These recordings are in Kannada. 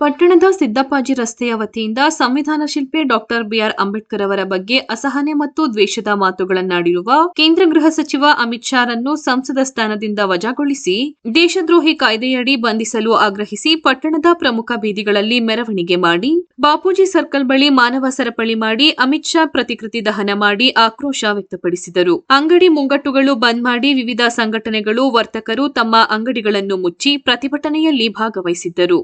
ಪಟ್ಟಣದ ಸಿದ್ದಪ್ಪಾಜಿ ರಸ್ತೆಯ ವತಿಯಿಂದ ಸಂವಿಧಾನ ಶಿಲ್ಪಿ ಡಾಕ್ಟರ್ ಬಿಆರ್ ಅಂಬೇಡ್ಕರ್ ಅವರ ಬಗ್ಗೆ ಅಸಹನೆ ಮತ್ತು ದ್ವೇಷದ ಮಾತುಗಳನ್ನಾಡಿರುವ ಕೇಂದ್ರ ಗೃಹ ಸಚಿವ ಅಮಿತ್ ಶಾರನ್ನು ಸಂಸದ ಸ್ಥಾನದಿಂದ ವಜಾಗೊಳಿಸಿ ದೇಶದ್ರೋಹಿ ಕಾಯ್ದೆಯಡಿ ಬಂಧಿಸಲು ಆಗ್ರಹಿಸಿ ಪಟ್ಟಣದ ಪ್ರಮುಖ ಬೀದಿಗಳಲ್ಲಿ ಮೆರವಣಿಗೆ ಮಾಡಿ, ಬಾಪೂಜಿ ಸರ್ಕಲ್ ಬಳಿ ಮಾನವ ಸರಪಳಿ ಮಾಡಿ, ಅಮಿತ್ ಶಾ ಪ್ರತಿಕೃತಿ ದಹನ ಮಾಡಿ ಆಕ್ರೋಶ ವ್ಯಕ್ತಪಡಿಸಿದರು. ಅಂಗಡಿ ಮುಂಗಟ್ಟುಗಳು ಬಂದ್ ಮಾಡಿ ವಿವಿಧ ಸಂಘಟನೆಗಳು ವರ್ತಕರು ತಮ್ಮ ಅಂಗಡಿಗಳನ್ನು ಮುಚ್ಚಿ ಪ್ರತಿಭಟನೆಯಲ್ಲಿ ಭಾಗವಹಿಸಿದ್ದರು.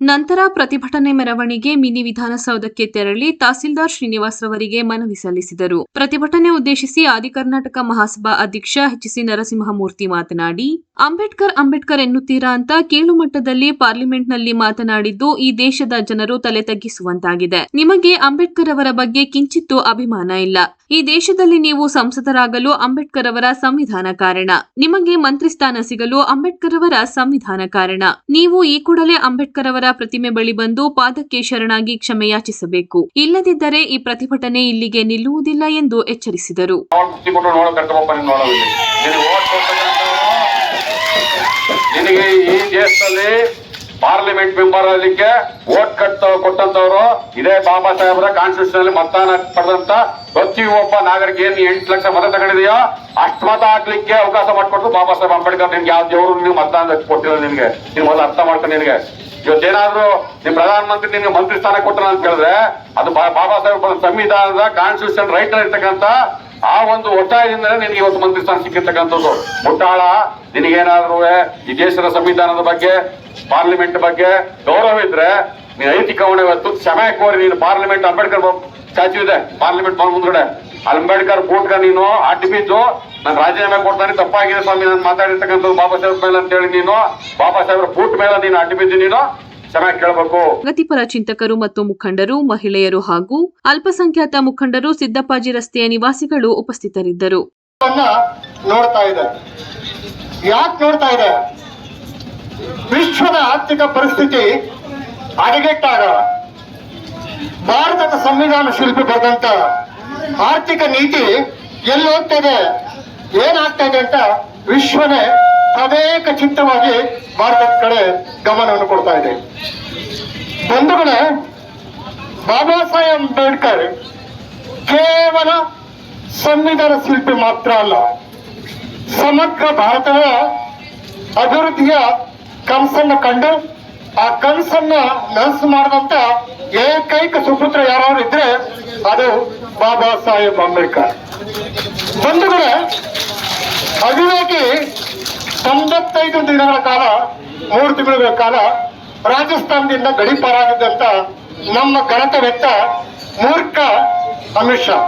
ನಂತರ ಪ್ರತಿಭಟನೆ ಮೆರವಣಿಗೆ ಮಿನಿ ವಿಧಾನಸೌಧಕ್ಕೆ ತೆರಳಿ ತಹಸೀಲ್ದಾರ್ ಶ್ರೀನಿವಾಸ್ ರವರಿಗೆ ಮನವಿ ಸಲ್ಲಿಸಿದರು. ಪ್ರತಿಭಟನೆ ಉದ್ದೇಶಿಸಿ ಆದಿ ಕರ್ನಾಟಕ ಮಹಾಸಭಾ ಅಧ್ಯಕ್ಷ ಎಚ್ಸಿ ನರಸಿಂಹಮೂರ್ತಿ ಮಾತನಾಡಿ, ಅಂಬೇಡ್ಕರ್ ಅಂಬೇಡ್ಕರ್ ಎನ್ನುತ್ತೀರಾ ಅಂತ ಕೇಳುಮಟ್ಟದಲ್ಲಿ ಪಾರ್ಲಿಮೆಂಟ್ನಲ್ಲಿ ಮಾತನಾಡಿದ್ದು ಈ ದೇಶದ ಜನರು ತಲೆ ತಗ್ಗಿಸುವಂತಾಗಿದೆ. ನಿಮಗೆ ಅಂಬೇಡ್ಕರ್ ಅವರ ಬಗ್ಗೆ ಕಿಂಚಿತ್ತೂ ಅಭಿಮಾನ ಇಲ್ಲ. ಈ ದೇಶದಲ್ಲಿ ನೀವು ಸಂಸದರಾಗಲು ಅಂಬೇಡ್ಕರ್ ಅವರ ಸಂವಿಧಾನ ಕಾರಣ. ನಿಮಗೆ ಮಂತ್ರಿ ಸ್ಥಾನ ಸಿಗಲು ಅಂಬೇಡ್ಕರ್ ಅವರ ಸಂವಿಧಾನ ಕಾರಣ. ನೀವು ಈ ಕೂಡಲೇ ಅಂಬೇಡ್ಕರ್ ಅವರ ಪ್ರತಿಮೆ ಬಳಿ ಬಂದು ಪಾದಕ್ಕೆ ಶರಣಾಗಿ ಕ್ಷಮೆ ಯಾಚಿಸಬೇಕು ಇಲ್ಲದಿದ್ದರೆ ಈ ಪ್ರತಿಭಟನೆ ಇಲ್ಲಿಗೆ ನಿಲ್ಲುವುದಿಲ್ಲ ಎಂದು ಎಚ್ಚರಿಸಿದರು. ಈ ದೇಶದಲ್ಲಿ ಪಾರ್ಲಿಮೆಂಟ್ ಮೆಂಬರ್ ಆಗಲಿಕ್ಕೆ ವೋಟ್ ಕಟ್ ಕೊಟ್ಟಂತವ್ರು ಇದೇ ಬಾಬಾ ಸಾಹೇಬರ ಕಾನ್ಸ್ಟಿಟ್ಯೂಷನ್ ಅಲ್ಲಿ ಮತದಾನ ಪಡೆದಂತ ಪ್ರತಿಯೊಬ್ಬ ನಾಗರಿಕ ಏನ್ ಎಂಟು ಲಕ್ಷ ಮತ ತಗೊಂಡಿದೆಯೋ ಅಷ್ಟು ಮತ ಹಾಕ್ಲಿಕ್ಕೆ ಅವಕಾಶ ಮಾಡಿಕೊಟ್ಟು ಬಾಬಾ ಸಾಹೇಬ್ ಅಂಬೇಡ್ಕರ್. ನಿಮ್ಗೆ ಯಾವ ದೇವರು ನೀವು ಮತದಾನ ಕೊಟ್ಟಿಲ್ಲ ನಿಮ್ಗೆ ನೀವು ಮೊದಲು ಅರ್ಥ ಮಾಡ್ಕೊಂಡು ನಿನಗೆ. ಇವತ್ತೇನಾದ್ರೂ ನಿಮ್ ಪ್ರಧಾನಮಂತ್ರಿ ನಿಮ್ಗೆ ಮಂತ್ರಿ ಸ್ಥಾನ ಕೊಟ್ಟರು ಅಂತ ಹೇಳಿದ್ರೆ ಅದು ಬಾಬಾ ಸಾಹೇಬ್ ಸಂವಿಧಾನದ ಕಾನ್ಸ್ಟಿಟ್ಯೂಷನ್ ರೈಟ್ ಇರ್ತಕ್ಕಂತ ಆ ಒಂದು ಒತ್ತಾಯದಿಂದಲೇ ನಿನಗೆ ಇವತ್ತು ಮಂತ್ರಿ ಸ್ಥಾನ ಸಿಕ್ಕಿರ್ತಕ್ಕಂಥದ್ದು. ಮುಟ್ಟಾಳ, ನಿನಗೇನಾದ್ರೂ ಈ ದೇಶದ ಸಂವಿಧಾನದ ಬಗ್ಗೆ ಪಾರ್ಲಿಮೆಂಟ್ ಬಗ್ಗೆ ಗೌರವ ಇದ್ರೆ, ನೀನ್ ಐತಿ ಹೊಣೆ ಇವತ್ತು ಕ್ಷಮೆ ಕೋರಿ ನೀನು ಪಾರ್ಲಿಮೆಂಟ್ ಅಂಬೇಡ್ಕರ್ ಸ್ಟ್ಯಾಚ್ಯೂ ಇದೆ ಪಾರ್ಲಿಮೆಂಟ್ ಮುಂದ್ಗಡೆ. ಅಂಬೇಡ್ಕರ್ ಬೂಟ್ಗ ನೀನು ಅಡ್ಡಿ ಬಿದ್ದು ನಾನು ರಾಜೀನಾಮೆ ಕೊಡ್ತಾನೆ ತಪ್ಪಾಗಿದೆ ಸ್ವಾಮಿ ನಾನು ಮಾತಾಡಿರ್ತಕ್ಕಂಥದ್ದು ಬಾಬಾ ಸಾಹೇಬ್ ಮೇಲೆ ಅಂತ ಹೇಳಿ ನೀನು ಬಾಬಾ ಸಾಹೇಬ್ರ ಬೂಟ್ ಮೇಲೆ ನೀನು ಅಡ್ಡಿ ಬಿದ್ದು ನೀನು ಪ್ರಗತಿಪರ ಚಿಂತಕರು ಮತ್ತು ಮುಖಂಡರು ಮಹಿಳೆಯರು ಹಾಗೂ ಅಲ್ಪಸಂಖ್ಯಾತ ಮುಖಂಡರು ಸಿದ್ದಪ್ಪಾಜಿ ರಸ್ತೆಯ ನಿವಾಸಿಗಳು ಉಪಸ್ಥಿತರಿದ್ದರು. ನೋಡ್ತಾ ಇದೆ. ಯಾಕೆ ನೋಡ್ತಾ ಇದೆ? ವಿಶ್ವದ ಆರ್ಥಿಕ ಪರಿಸ್ಥಿತಿ ಅಡಗೆಟ್ಟಾಗ ಭಾರತದ ಸಂವಿಧಾನ ಶಿಲ್ಪಿ ಬರೆದಂತ ಆರ್ಥಿಕ ನೀತಿ ಎಲ್ಲಿ ಹೋಗ್ತಾ ಇದೆ ಏನಾಗ್ತಾ ಇದೆ ಅಂತ ವಿಶ್ವನೇ ತದೇಕ ಚಿತ್ತವಾಗಿ ಭಾರತದ ಕಡೆ ಗಮನವನ್ನು ಕೊಡ್ತಾ ಇದೆ. ಬಂಧುಗಳೇ, ಬಾಬಾ ಸಾಹೇಬ್ ಅಂಬೇಡ್ಕರ್ ಕೇವಲ ಸಂವಿಧಾನ ಶಿಲ್ಪಿ ಮಾತ್ರ ಅಲ್ಲ, ಸಮಗ್ರ ಭಾರತದ ಅಭಿವೃದ್ಧಿಯ ಕನಸನ್ನ ಕಂಡು, ಆ ಕನಸನ್ನ ನನಸು ಮಾಡಿದಂತ ಏಕೈಕ ಸುಪುತ್ರ ಯಾರು ಅದು ಬಾಬಾ ಸಾಹೇಬ್ ಅಂಬೇಡ್ಕರ್. ಬಂಧುಗಳೇ ಅವಿವೇಕಿ ತೊಂಬತ್ತೈದು ದಿನಗಳ ಕಾಲ, ಮೂರು ತಿಂಗಳ ಕಾಲ ರಾಜಸ್ಥಾನದಿಂದ ಗಡಿಪಾರಾಗಿದ್ದಂತ ನಮ್ಮ ಗಣತ ವ್ಯಕ್ತ ಮೂರ್ಖ ಅಮಿತ್ ಶಾ.